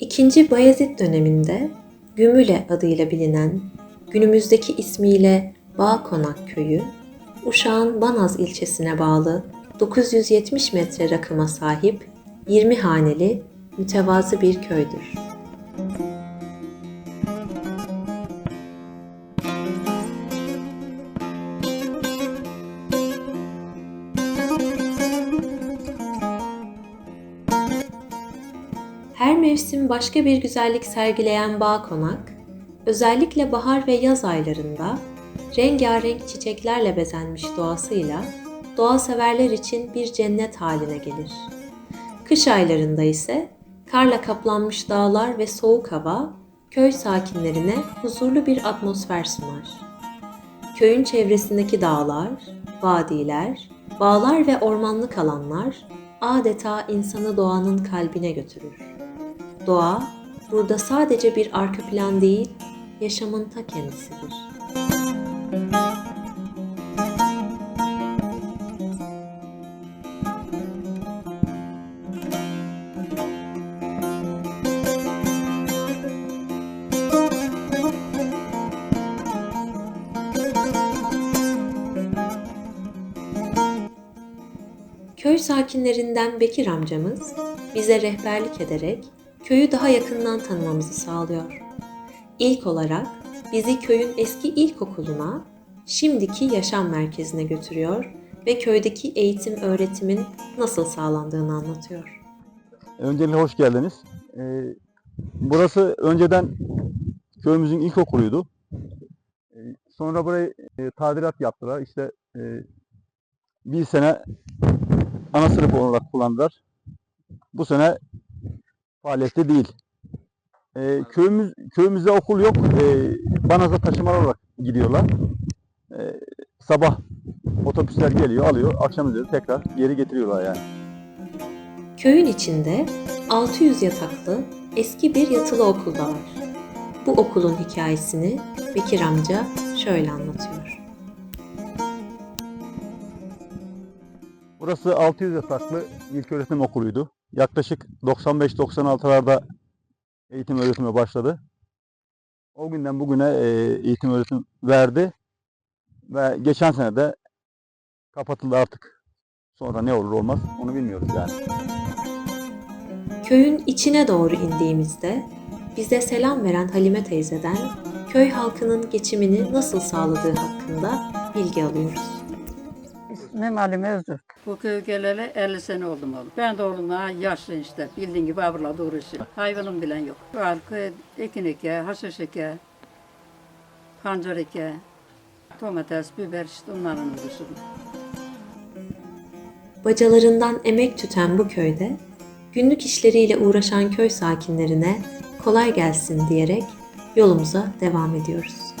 İkinci Bayezid döneminde Gümüle adıyla bilinen, günümüzdeki ismiyle Bağkonak köyü, Uşak'ın Banaz ilçesine bağlı 970 metre rakıma sahip 20 haneli mütevazı bir köydür. Başka bir güzellik sergileyen bağ konak, özellikle bahar ve yaz aylarında rengarenk çiçeklerle bezenmiş doğasıyla doğa severler için bir cennet haline gelir. Kış aylarında ise karla kaplanmış dağlar ve soğuk hava köy sakinlerine huzurlu bir atmosfer sunar. Köyün çevresindeki dağlar, vadiler, bağlar ve ormanlık alanlar adeta insanı doğanın kalbine götürür. Doğa burada sadece bir arka plan değil, yaşamın ta kendisidir. Köy sakinlerinden Bekir amcamız bize rehberlik ederek köyü daha yakından tanımamızı sağlıyor. İlk olarak bizi köyün eski ilkokuluna, şimdiki yaşam merkezine götürüyor ve köydeki eğitim öğretimin nasıl sağlandığını anlatıyor. Öncelikle hoş geldiniz. Ee, burası önceden köyümüzün ilkokuluydu. Ee, sonra burayı e, tadilat yaptılar. İşte e, bir sene ana sınıf olarak kullandılar. Bu sene faaliyette değil. Ee, köyümüz köyümüzde okul yok. Ee, Banaz'a taşımalar olarak gidiyorlar. Ee, sabah otobüsler geliyor, alıyor. Akşam üzeri tekrar geri getiriyorlar yani. Köyün içinde 600 yataklı eski bir yatılı okul da var. Bu okulun hikayesini Bekir amca şöyle anlatıyor. Burası 600 yataklı ilköğretim okuluydu. Yaklaşık 95-96'larda eğitim öğretime başladı. O günden bugüne e, eğitim öğretim verdi ve geçen sene de kapatıldı artık. Sonra ne olur olmaz onu bilmiyoruz yani. Köyün içine doğru indiğimizde bize selam veren Halime teyzeden köy halkının geçimini nasıl sağladığı hakkında bilgi alıyoruz. İsmim Ali Öztürk. Bu köye geleli 50 sene oldum oğlum. Ben de oğlumla yaşlı işte. Bildiğin gibi avırla uğraşıyor. Hayvanım bilen yok. Şu halkı ekin eke, haşhaş eke, pancar eke, domates, biber işte onlarla uğraşıyorum. Bacalarından emek tüten bu köyde günlük işleriyle uğraşan köy sakinlerine kolay gelsin diyerek yolumuza devam ediyoruz.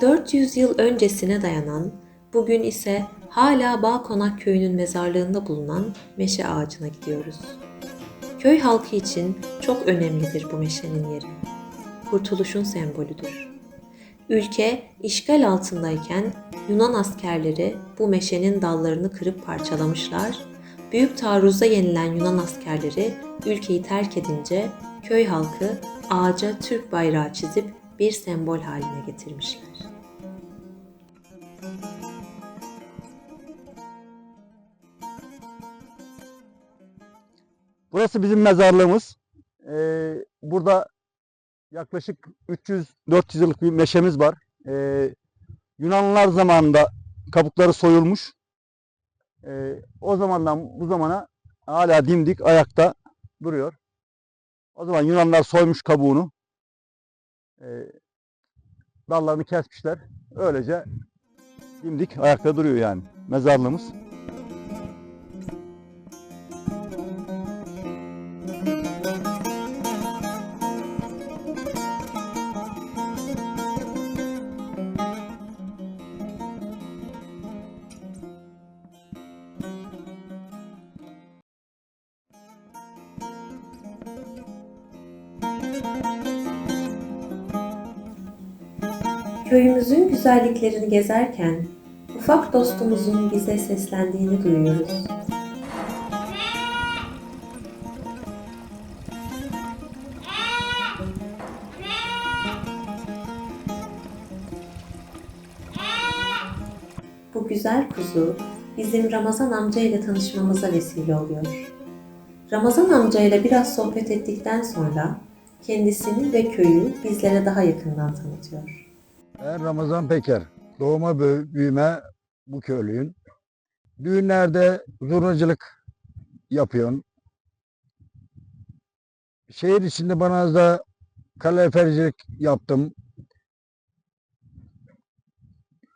400 yıl öncesine dayanan, bugün ise hala Bağkonak köyünün mezarlığında bulunan meşe ağacına gidiyoruz. Köy halkı için çok önemlidir bu meşenin yeri. Kurtuluşun sembolüdür. Ülke işgal altındayken Yunan askerleri bu meşenin dallarını kırıp parçalamışlar. Büyük taarruzda yenilen Yunan askerleri ülkeyi terk edince köy halkı ağaca Türk bayrağı çizip bir sembol haline getirmişler. Burası bizim mezarlığımız. Ee, burada yaklaşık 300-400 yıllık bir meşemiz var. Ee, Yunanlılar zamanında kabukları soyulmuş. Ee, o zamandan bu zamana hala dimdik ayakta duruyor. O zaman Yunanlılar soymuş kabuğunu. Ee, dallarını kesmişler. Öylece dimdik ayakta duruyor yani mezarlığımız. Köyümüzün güzelliklerini gezerken Ufak dostumuzun bize seslendiğini duyuyoruz. Bu güzel kuzu bizim Ramazan amca ile tanışmamıza vesile oluyor. Ramazan amca ile biraz sohbet ettikten sonra kendisini ve köyü bizlere daha yakından tanıtıyor. Ben Ramazan Peker. Doğuma büyüme bu köylüyüm. Düğünlerde zurnacılık yapıyorum. Şehir içinde Banaz'da kalorifercilik yaptım.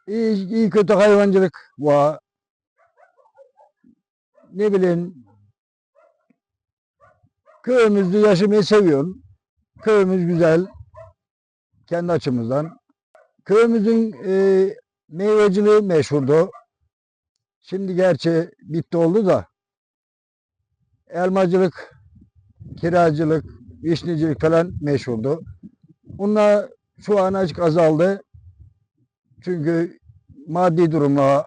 İyi, iyi kötü hayvancılık var. Ne bileyim köyümüzde yaşamayı seviyorum. Köyümüz güzel. Kendi açımızdan. Köyümüzün e, meyveciliği meşhurdu. Şimdi gerçi bitti oldu da elmacılık, kiracılık, vişnecilik falan meşhurdu. Bunlar şu an azıcık azaldı. Çünkü maddi durumla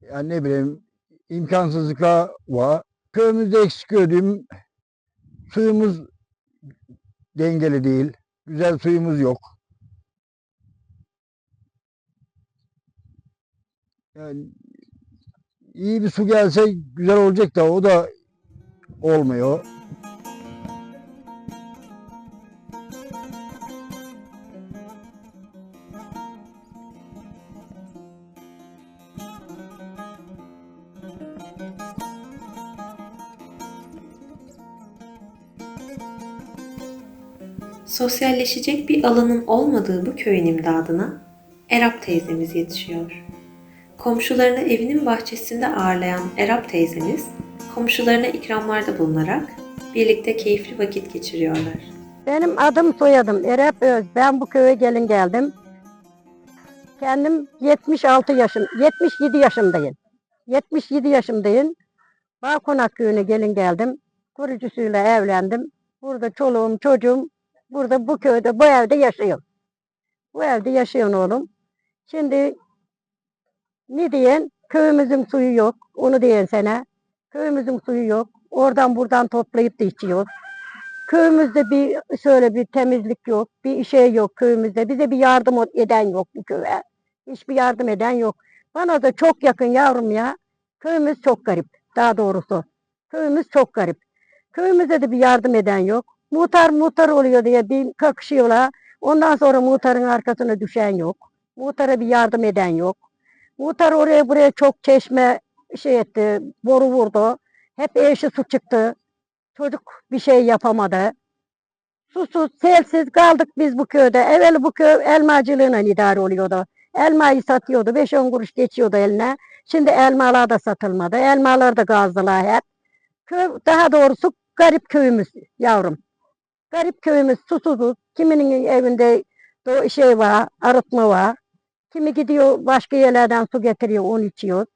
yani ne bileyim imkansızlıklar var. Köyümüzde eksik gördüğüm suyumuz dengeli değil. Güzel suyumuz yok. Yani iyi bir su gelse güzel olacak da o da olmuyor. Sosyalleşecek bir alanın olmadığı bu köyün imdadına Erap teyzemiz yetişiyor. Komşularını evinin bahçesinde ağırlayan Erap teyzemiz, komşularına ikramlarda bulunarak birlikte keyifli vakit geçiriyorlar. Benim adım soyadım Erep Öz. Ben bu köye gelin geldim. Kendim 76 yaşım, 77 yaşındayım. 77 yaşındayım. Balkonak köyüne gelin geldim. Kurucusuyla evlendim. Burada çoluğum, çocuğum, burada bu köyde, bu evde yaşıyorum. Bu evde yaşıyorum oğlum. Şimdi ne diyen? Köyümüzün suyu yok. Onu diyen sana. Köyümüzün suyu yok. Oradan buradan toplayıp da içiyoruz. Köyümüzde bir şöyle bir temizlik yok, bir şey yok köyümüzde. Bize bir yardım eden yok bu köye. Hiçbir yardım eden yok. Bana da çok yakın yavrum ya. Köyümüz çok garip. Daha doğrusu. Köyümüz çok garip. Köyümüzde de bir yardım eden yok. Muhtar muhtar oluyor diye bir kakışıyorlar. Ondan sonra muhtarın arkasına düşen yok. Muhtara bir yardım eden yok. Muhtar oraya buraya çok çeşme şey etti, boru vurdu. Hep eşi su çıktı. Çocuk bir şey yapamadı. Susuz, selsiz kaldık biz bu köyde. Evvel bu köy elmacılığıyla idare oluyordu. Elmayı satıyordu. 5-10 kuruş geçiyordu eline. Şimdi elmalar da satılmadı. Elmalar da gazdılar hep. Köy, daha doğrusu garip köyümüz yavrum. Garip köyümüz susuzuz. Kiminin evinde şey var, arıtma var. Kimi gidiyor başka yerlerden su getiriyor, onu içiyor.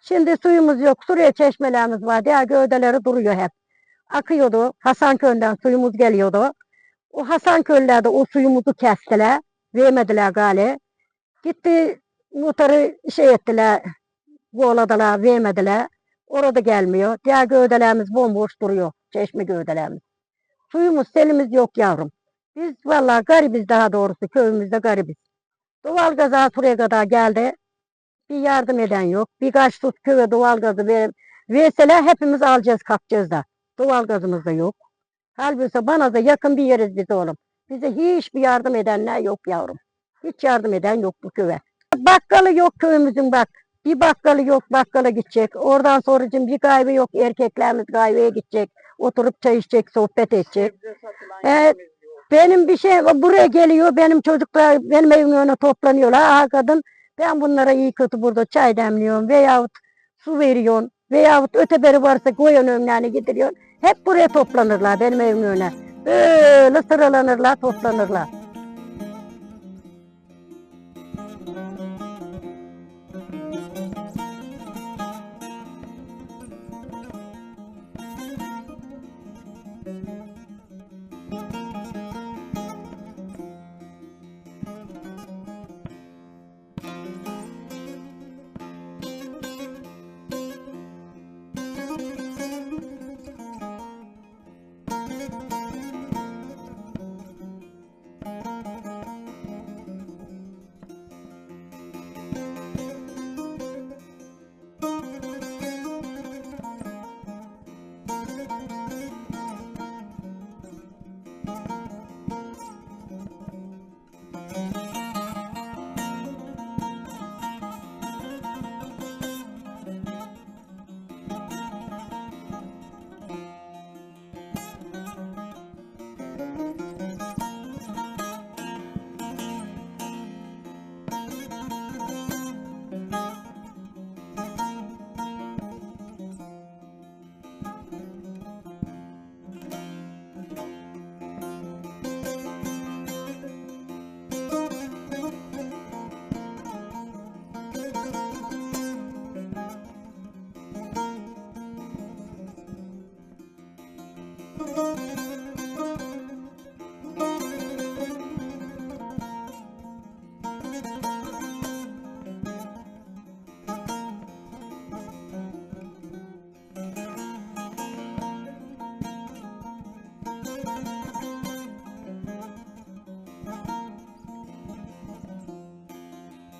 Şimdi suyumuz yok. Suraya çeşmelerimiz var. Diğer gövdeleri duruyor hep akıyordu. Hasanköy'den suyumuz geliyordu. O Hasanköy'lerde o suyumuzu kestiler. Vermediler gale. Gitti muhtarı şey ettiler. Kovaladılar, vermediler. Orada gelmiyor. Diğer gövdelerimiz bomboş duruyor. Çeşme gövdelerimiz. Suyumuz, selimiz yok yavrum. Biz vallahi garibiz daha doğrusu. Köyümüzde garibiz. Doğalgaz buraya kadar geldi. Bir yardım eden yok. Birkaç tut köye doğalgazı ver, verseler hepimiz alacağız, kapacağız da. Doğal gazımız da yok. Halbuki bana da yakın bir yeriz biz oğlum. Bize hiçbir yardım edenler yok yavrum. Hiç yardım eden yok bu köye. Bakkalı yok köyümüzün bak. Bir bakkalı yok bakkala gidecek. Oradan sonracığım bir kahve yok. Erkeklerimiz kahveye gidecek. Oturup çay içecek, sohbet edecek. Ee, benim bir şey buraya geliyor. Benim çocuklar benim evimin önüne toplanıyorlar. Aha kadın ben bunlara iyi kötü burada çay demliyorum veyahut su veriyorum veyahut öteberi varsa koyun önlerine getiriyor. Hep buraya toplanırlar benim evimin önüne. Böyle sıralanırlar, toplanırlar.